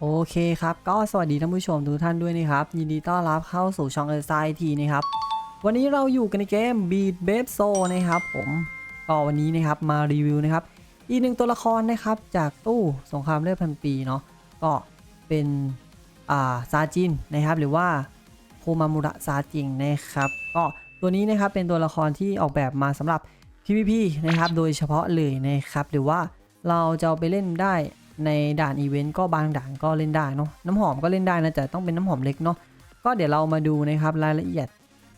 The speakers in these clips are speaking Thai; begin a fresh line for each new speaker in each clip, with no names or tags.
โอเคครับ ก็สวัสดีท่านผู้ชมทุกท่านด้วยนะครับ ยินดีต้อนรับเข้าสู่ช่องเออร์ไซทีนะครับ วันนี้เราอยู่กันในเกม Beat b a b e s o นะครับผมก็วันนี้นะครับมารีวิวนะครับ อีกหนึ่งตัวละครนะครับจากตู้สงครามเลือดพันปีเนาะก็เป็นอ่าซาจินนะครับหรือว่าโคมามุระซาจิงนะครับก็ตัวนี้นะครับเป็นตัวละครที่ออกแบบมาสำหรับ PVP นะครับโดยเฉพาะเลยนะครับหรือว่าเราจะเอาไปเล่นได้ ในด่านอีเวนต์ก็บางด่านก็เล่นได้เนาะน้ำหอมก็เล่นได้นะแต่ต้องเป็นน้ำหอมเล็กเนาะก็เดี๋ยวเรามาดูนะครับรายละเอียด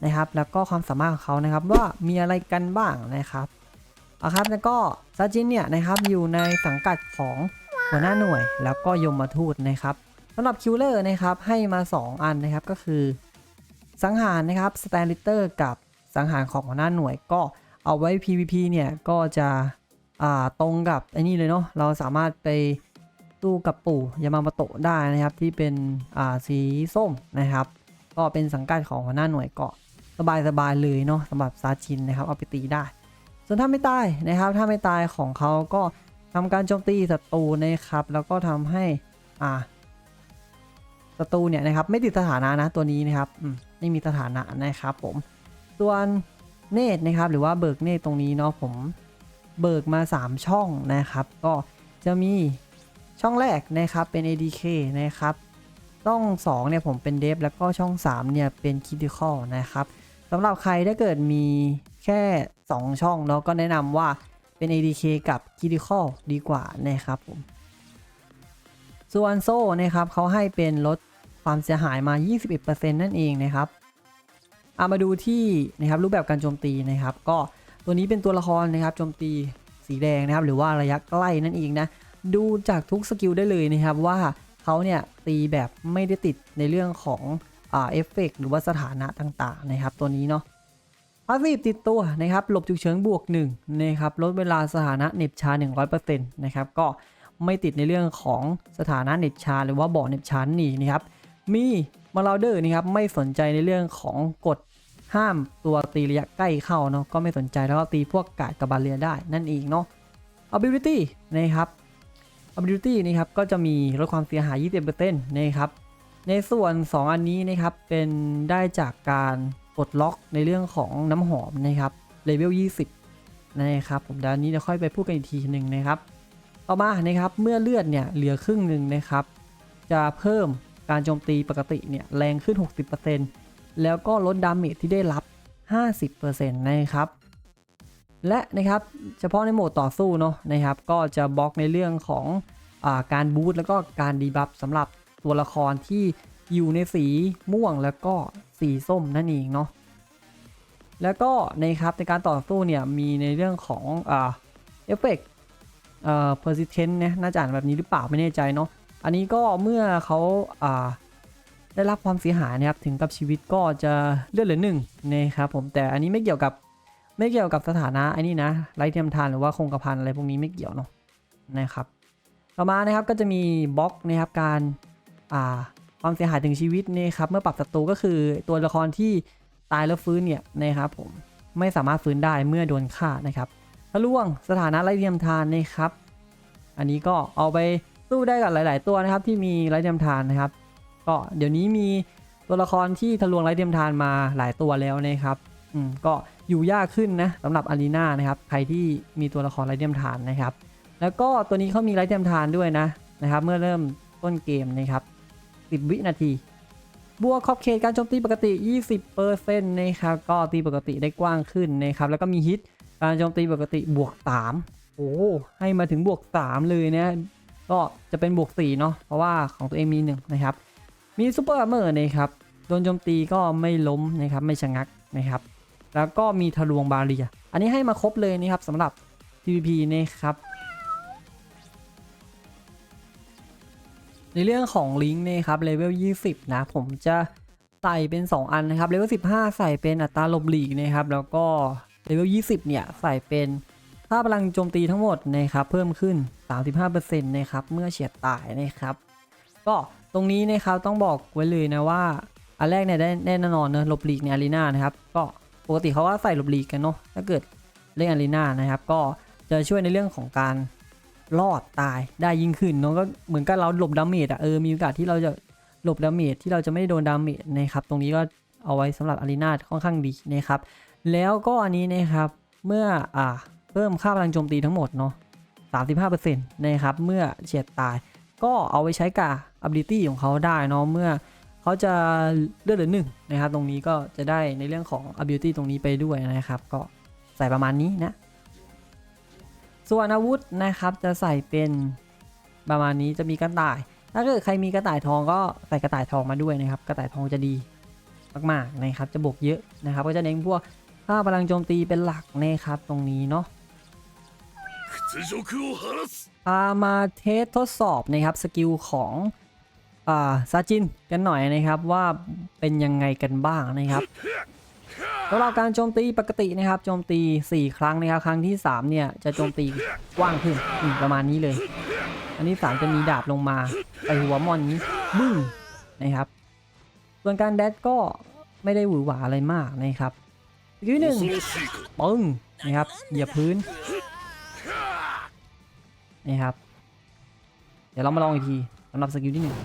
นะครับ แล้วก็ความสามารถของเขานะครับว่ามีอะไรกันบ้างนะครับเอาครับแล้วก็ซาจินเนี่ยนะครับอยู่ในสังกัดของหัวหน้าหน่วย แล้วก็ยมทูตนะครับสำหรับคิวเลอร์นะครับให้มา 2 อันนะครับก็คือ สังหารนะครับสแตนลิเตอร์กับสังหารของหัวหน้าหน่วยก็เอาไว้ PVP เนี่ยก็จะอ่าตรงกับไอ้นี่เลยเนาะเราสามารถไป ตู้กับปู่ยามามโตะได้นะครับ ที่เป็นอ่าสีส้มนะครับ ก็เป็นสังกัดของหัวหน้าหน่วยเกาะสบายๆเลยเนาะสำหรับซาจินนะครับเอาไปตีได้ ส่วนถ้าไม่ตายนะครับ ถ้าไม่ตายของเขาก็ทำการโจมตีศัตรูนะครับ แล้วก็ทำให้อ่าศัตรูเนี่ยนะครับไม่ติดสถานะนะตัวนี้นะครับไม่มีสถานะนะครับผมส่วนเนตนะครับ หรือว่าเบิกเนตตรงนี้เนาะผมเบิกมา 3 ช่องนะครับ ก็จะมี ช่องแรกนะครับเป็น ADK นะครับช่อง2เนี่ยผมเป็นเดฟแล้วก็ช่อง3เนี่ยเป็น Critical นะครับสำหรับใครถ้าเกิดมีแค่ 2 ช่องเนาะก็แนะนำว่าเป็น ADK กับ Critical ดีกว่านะครับผมส่วนโซ่นะครับเขาให้เป็นลดความเสียหายมา 21%นั่นเองนะครับเอามาดูที่นะครับรูปแบบการโจมตีนะครับ ก็ตัวนี้เป็นตัวละครนะครับโจมตีสีแดงนะครับ หรือว่าระยะใกล้นั่นเองนะ ดูจากทุกสกิลได้เลยนะครับว่าเขาเนี่ยตีแบบไม่ได้ติดในเรื่องของอ่าเอฟเฟกหรือว่าสถานะต่างๆนะครับตัวนี้เนาะพาสซีฟติดตัวนะครับหลบฉุกเฉินบวก1นะครับลดเวลาสถานะเหน็บชา 100%นะครับก็ไม่ติดในเรื่องของสถานะเน็บชา หรือว่าบ่อเน็บชานี่นะครับมีมาลาเดอร์นะครับไม่สนใจในเรื่องของกฎห้ามตัวตีระยะใกล้เข้าเนาะก็ไม่สนใจแล้วก็ตีพวกกาดกับบาเรียได้นั่นเองเนาะ ability นะครับ ability นะครับก็จะมีลดความเสียหาย 20%นะครับในส่วน 2 อันนี้นะครับเป็นได้จากการปลดล็อกในเรื่องของน้ำหอมนะครับเลเวล 20 นะครับผมดี๋ยวอันนี้จะค่อยไปพูดกันอีกทีหนึ่งนะครับต่อมานะครับเมื่อเลือดเนี่ยเหลือครึ่งหนึ่งนะครับ จะเพิ่มการโจมตีปกติเนี่ยแรงขึ้น 60%แล้วก็ลดดาเมจที่ได้รับ 50%นะครับ และนะครับเฉพาะในโหมดต่อสู้เนาะนะครับ ก็จะบล็อกในเรื่องของอาการบูตแล้วก็การดีบัฟสำหรับตัวละครที่อยู่ในสีม่วงแล้วก็สีส้มนั่นเองเนาะแล้วก็นะครับในการต่อสู้เนี่ยมีในเรื่องของเอฟเฟกต์เอ่อ persistent นะน่าจะอ่านแบบนี้หรือเปล่าไม่แน่ใจเนาะอันนี้ก็เมื่อเขาอ่าได้รับความเสียหายนะครับถึงกับชีวิตก็จะเลือดเหลือหนึ่งนะครับผมแต่อันนี้ไม่เกี่ยวกับ ไม่เกี่ยวกับสถานะไอ้นี่นะไรเทียมทานหรือว่าคงกระพันอะไรพวกนี้ไม่เกี่ยวเนาะนะครับ ต่อมานะครับก็จะมีบล็อกนะครับการอ่าความเสียหายถึงชีวิตนี่ครับเมื่อปรับศัตรูก็คือตัวละครที่ตายแล้วฟื้นเนี่ยนะครับผมไม่สามารถฟื้นได้เมื่อโดนฆ่านะครับทะลวงสถานะไรเทียมทานนะครับ อันนี้ก็เอาไปสู้ได้กับหลาย ๆ ตัวนะครับที่มีไรเทียมทานนะครับ ก็เดี๋ยวนี้มีตัวละครที่ทะลวงไรเทียมทานมาหลายตัวแล้วนะครับ อืมก็อยู่ยากขึ้นนะสำหรับอารีนานะครับใครที่มีตัวละครไรเทียมทานนะครับ แล้วก็ตัวนี้เขามีไรเทียมทานด้วยนะนะครับ เมื่อเริ่มต้นเกมนะครับ10 วินาที บวกขอบเขตการโจมตีปกติ 20%นะครับก็ตีปกติได้กว้างขึ้นนะครับแล้วก็มีฮิตการโจมตีปกติบวก 3 โอ้ให้มาถึงบวก 3 เลยนะก็จะเป็นบวก4เนาะเพราะว่าของตัวเองมี1นะครับมีซูเปอร์อาร์เมอร์นะครับโดนโจมตีก็ไม่ล้มนะครับไม่ชะงักนะครับ แล้วก็มีทะลวงบาเรีย อันนี้ให้มาครบเลยนะครับสำหรับ PVP นะครับ ในเรื่องของลิงก์นะครับเลเวล 20 นะ ผมจะใส่เป็น 2 อันนะครับเลเวล 15 ใส่เป็นอัตราลบหลีกนะครับ แล้วก็เลเวล 20 เนี่ย ใส่เป็นค่าพลังโจมตีทั้งหมดนะครับ เพิ่มขึ้น 35%นะครับ เมื่อเฉียดตายนะครับ ก็ตรงนี้นะครับต้องบอกไว้เลยนะว่า อันแรกเนี่ยได้แน่นอนเนอะลบหลีกในอารีนานะครับ ก็ ปกติเขาก็ใส่หลบหลีกกันเนาะถ้าเกิดเล่นอารีนานะครับ ก็จะช่วยในเรื่องของการรอดตายได้ยิ่งขึ้นเนาะก็เหมือนกับเราหลบดาเมจอะเออมีโอกาสที่เราจะหลบดาเมจที่เราจะไม่ได้โดนดาเมจนะครับ ตรงนี้ก็เอาไว้สำหรับอารีนาค่อนข้างดีนะครับ แล้วก็อันนี้นะครับเมื่ออ่าเพิ่มค่าพลังโจมตีทั้งหมดเนาะ35%นะครับ เมื่อเฉียดตาย ก็เอาไว้ใช้กับ ability ของเขาได้เนาะเมื่อ เขาจะเลือดเหลือหนึ่งนะครับ ตรงนี้ก็จะได้ในเรื่องของ ability ตรงนี้ไปด้วยนะครับ ก็ใส่ประมาณนี้นะ ส่วนอาวุธนะครับจะใส่เป็นประมาณนี้จะมีกระต่าย ถ้าเกิดใครมีกระต่ายทองก็ใส่กระต่ายทองมาด้วยนะครับ กระต่ายทองจะดีมากๆนะครับ จะบวกเยอะนะครับ ก็จะเน้นพวกค่าพลังโจมตีเป็นหลักนะครับ ตรงนี้เนาะพามาเทสทดสอบนะครับสกิลของ่าซาจินกันหน่อยนะครับว่าเป็นยังไงกันบ้างนะครับสำหรับการโจมตีปกตินะครับโจมตี 4 ครั้งนะครับ ครั้งที่ 3 เนี่ยจะโจมตีกว้างขึ้นประมาณนี้เลย อันนี้3จะมีดาบลงมาไปหัวมอนนี้บึ้งนะครับ ส่วนการแดดก็ไม่ได้หวือหวาอะไรมากนะครับอีกทีหนึ่งปึ้งนะครับเหยียบพื้นนะครับ เดี๋ยวเรามาลองอีกที สำหรับสกิลที่หนึ่ง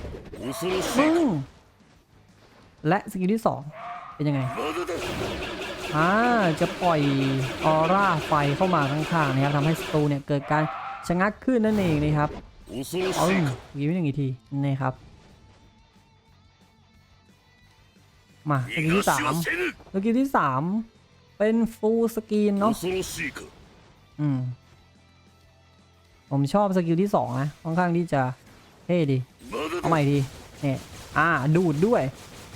และสกิลที่สองเป็นยังไงอ่าจะปล่อยออร่าไฟเข้ามาข้างๆนะครับทำให้ศัตรูเนี่ยเกิดการชะงักขึ้นนั่นเองนะครับ
เอา
กิลที่หนึ่งอีกทีนี่ครับ มาสกิลที่สามสกิลที่สามเป็นฟูลสกรีนเนาะอืมผมชอบสกิลที่สองนะค่อนข้างที่จะ เฮ้ดิเอาใหม่ดีเนี่ยอ่าดูดด้วย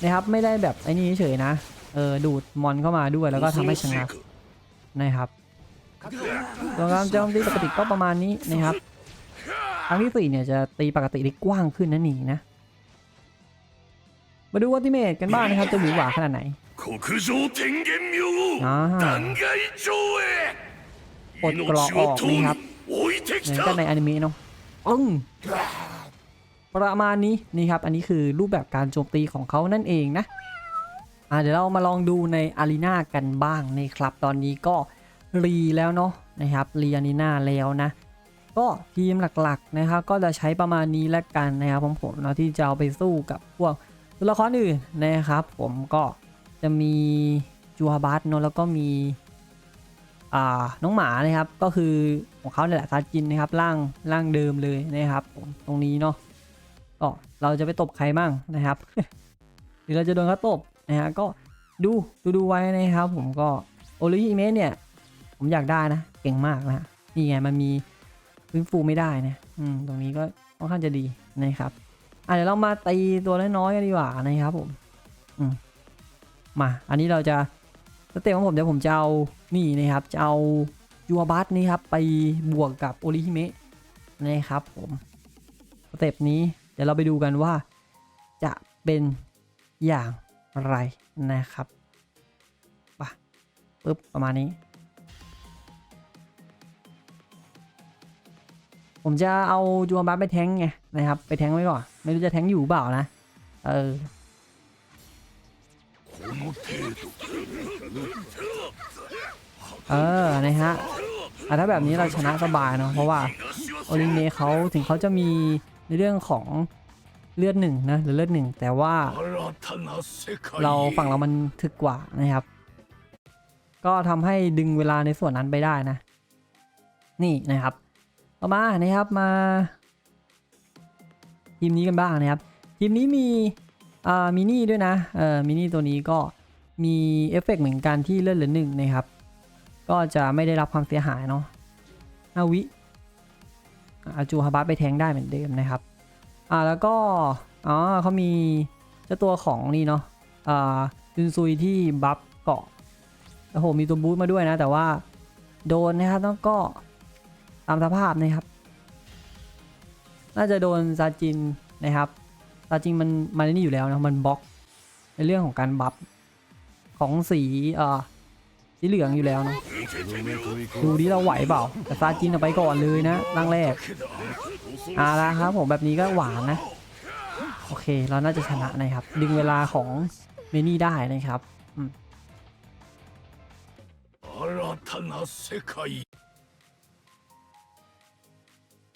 นะครับไม่ได้แบบไอ้นี่เฉยนะเออดูดมอนเข้ามาด้วยแล้วก็ทำให้ชนะนะครับตัวการโจมตีปกติก็ประมาณนี้นะครับครั้งที่สี่เนี่ยจะตีปกติได้กว้างขึ้นนั่นเองนะมาดูวัติเมตกันบ้างนะครับจะหมูหวาขนาดไหนปลดกรอกออกนี่ครับเหมือนกันในอนิเมะเนาะอึ้ง ประมาณนี้นี่ครับ อันนี้คือรูปแบบการโจมตีของเขานั่นเองนะอ่าเดี๋ยวเรามาลองดูในอารีนากันบ้างนะครับ ตอนนี้ก็รีแล้วเนาะนะครับรีอารีนาแล้วนะ ก็ทีมหลักๆนะครับ ก็จะใช้ประมาณนี้แล้วกันนะครับผมผมเนาะที่จะเอาไปสู้กับพวกตัวละครอื่นนะครับ ผมก็จะมีจูฮาบัสเนาะแล้วก็มีอ่าน้องหมานะครับก็คือของเขาเนี่ยแหละซาจินนะครับร่างร่างเดิมเลยนะครับผมตรงนี้เนาะ ก็เราจะไปตบใครบ้างนะครับ หรือเราจะโดนเขาตบนะฮะก็ดูดูดูไว้นะครับผมก็โอริฮิเมะเนี่ย ผมอยากได้นะเก่งมากนะนี่ไงมันมีฟื้นฟูไม่ได้นะอืมตรงนี้ก็ค่อนข้างจะดีนะครับอะเดี๋ยวเรามาตีตัวน้อยๆกันดีกว่านะครับผมอืมมาอันนี้เราจะสเต็ปของผมเดี๋ยวผมจะเอานี่นะครับจะเอายูอาบัสนี่ครับไปบวกกับโอริฮิเมะนะครับผมสเต็ปนี้ เดี๋ยวเราไปดูกันว่าจะเป็นอย่างไรนะครับป่ะปึ๊บประมาณนี้ ผมจะเอาจูอัมบัสไปแทงไงนะครับ ไปแทงไว้ก่อน ไม่รู้จะแทงอยู่เปล่านะ เออเออ นะฮะถ้าแบบนี้เราชนะสบายเนาะ เพราะว่าโอลิเนเขาถึงเขาจะมี ในเรื่องของเลือดหนึ่งนะหรือเลือดหนึ่งแต่ว่าเราฝั่งเรามันถึกกว่านะครับ ก็ทำให้ดึงเวลาในส่วนนั้นไปได้นะ นี่นะครับต่อมานะครับมา ทีมนี้กันบ้างนะครับ ทีมนี้มีมินี่ด้วยนะเออมินี่ตัวนี้ก็มีเอฟเฟกเหมือนกันที่เลือดเหลือหนึ่งนะครับ ก็จะไม่ได้รับความเสียหายเนาะอวิ อาจูฮาบัสไปแทงได้เหมือนเดิมนะครับ อ่าแล้วก็ อ๋อเขามีเจ้าตัวของนี่เนาะ อ่ายุนซุยที่บัฟเกาะโอ้โหมีตัวบูทมาด้วยนะ แต่ว่าโดนนะครับต้องก็ตามสภาพนะครับ น่าจะโดนซาจินนะครับซาจินมันมันนี่อยู่แล้วนะมันบล็อกในเรื่องของการบัฟของสีอ่อ สีเหลืองอยู่แล้วนะดูดิเราไหวเปล่าแต่ซาจินเอาไปก่อนเลยนะร่างแรก
เอา
ละครับผมแบบนี้ก็หวานนะ โอเคเราน่าจะชนะนะครับ ดึงเวลาของเมนี่ได้นะครับ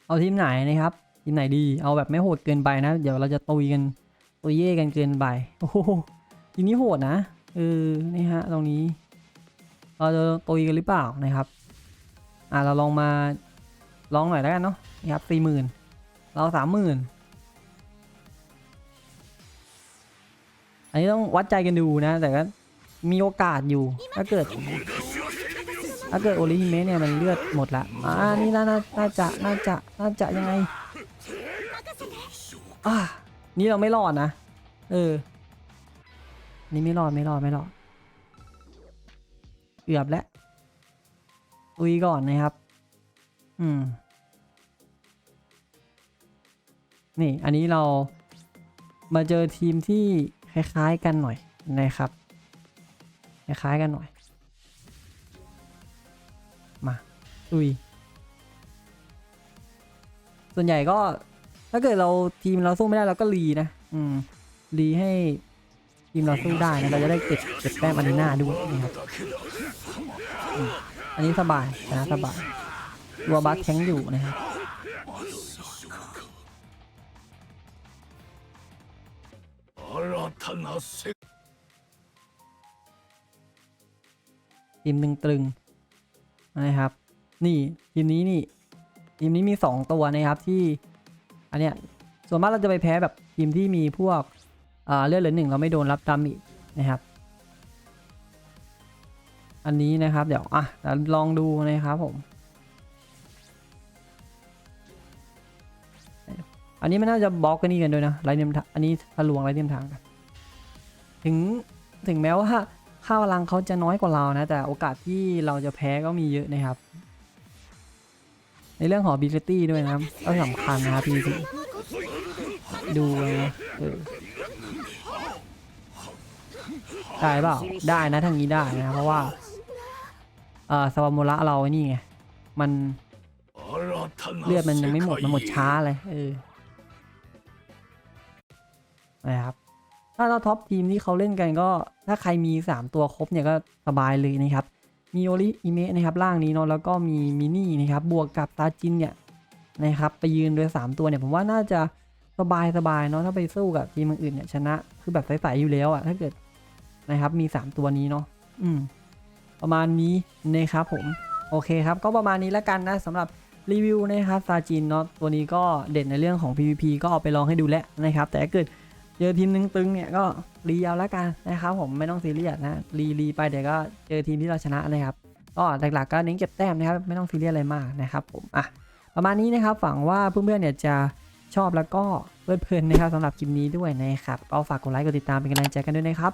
เอาทีมไหนนะครับทีมไหนดีเอาแบบไม่โหดเกินไปนะ เดี๋ยวเราจะตุยกันตุยเย่กันเกินไปโอ้โหทีนี้โหดนะเออนี่ฮะตรงนี้ เราจะตุยกันหรือเปล่านะครับ อ่าเราลองมาลองหน่อยแล้วกันเนาะนี่ครับสี่หมื่นเราสามหมื่นอันนี้ต้องวัดใจกันดูนะ แต่ก็มีโอกาสอยู่ ถ้าเกิด ถ้าเกิดโอริฮิเมะเนี่ยมันเลือดหมดละอ่านี่น่าน่าน่าจะน่าจะน่าจะยังไงอ่านี่เราไม่รอดนะ เออ นี่ไม่รอดไม่รอดไม่รอด กือบแล้วอุยก่อนนะครับ อืม นี่ อันนี้เรามาเจอทีมที่คล้ายๆกันหน่อยนะครับ คล้ายๆกันหน่อย มาอุย ส่วนใหญ่ก็ถ้าเกิดเราทีมเราสู้ไม่ได้เราก็รีนะ อืมรีให้ ทีมเราสู้ได้นะเราจะได้เก็บเก็บแต้มอันนี้หน้าด้วยนะครับอันนี้สบายนะสบายรัวบัสแข็งอยู่นะครับทีมหนึ่งตรึงนะครับ นี่ทีมนี้นี่ทีมนี้มี 2 ตัวนะครับที่ อันเนี้ยส่วนมากเราจะไปแพ้แบบทีมที่มีพวก เลือดเหลือหนึ่งเราไม่โดนรับดามินะครับ อันนี้นะครับเดี๋ยวอะลองดูนะครับผม อันนี้มันน่าจะบล็อกกันนี่กันด้วยนะไรเดียมทางอันนี้ทะลวงไรเดียมทางกันถึงถึงแม้ว่าค่าพลังเขาจะน้อยกว่าเรานะ แต่โอกาสที่เราจะแพ้ก็มีเยอะนะครับ ในเรื่องของ ability ด้วยนะครับก็สำคัญนะครับพี่ดูเลยนะเออ ได้เปล่าได้นะทางนี้ได้นะเพราะว่าเอ่อสวามูระเราไนี่ไงมันเลือดมันยังไม่หมดมันหมดช้าเลยเออนะครับถ้าเราท็อปทีมที่เขาเล่นกันก็ถ้าใครมี 3 ตัวครบเนี่ยก็สบายเลยนะครับ มีโอริอิเมะนะครับล่างนี้เนาะแล้วก็มีมินี่นะครับบวกกับตาจินเนี่ยนะครับไปยืนโดย 3 ตัวเนี่ยผมว่าน่าจะสบายสบายเนาะถ้าไปสู้กับทีมอื่นเนี่ยชนะคือแบบใสๆอยู่แล้วอะถ้าเกิด นะครับ มี 3 ตัวนี้เนาะอืม ประมาณนี้นะครับผม โอเคครับ ก็ประมาณนี้แล้วกันนะสำหรับรีวิวนะครับซาจินเนาะตัวนี้ก็เด่นในเรื่องของ PVP ก็เอาไปลองให้ดูแล้วนะครับ แต่ถ้าเกิดเจอทีมนึงตึงเนี่ยก็รีเอาแล้วกันนะครับผมไม่ต้องซีเรียสนะรีรีไปเดี๋ยวก็เจอทีมที่เราชนะนะครับก็หลักๆก็เน้นเก็บแต้มนะครับไม่ต้องซีเรียสอะไรมากนะครับผมอะประมาณนี้นะครับหวังว่าเพื่อนๆเนี่ยจะชอบแล้วก็เพลิดเพลินนะครับสำหรับคลิปนี้ด้วยนะครับก็ฝากกดไลค์กดติดตามเป็นกำลังใจกันด้วยนะครับ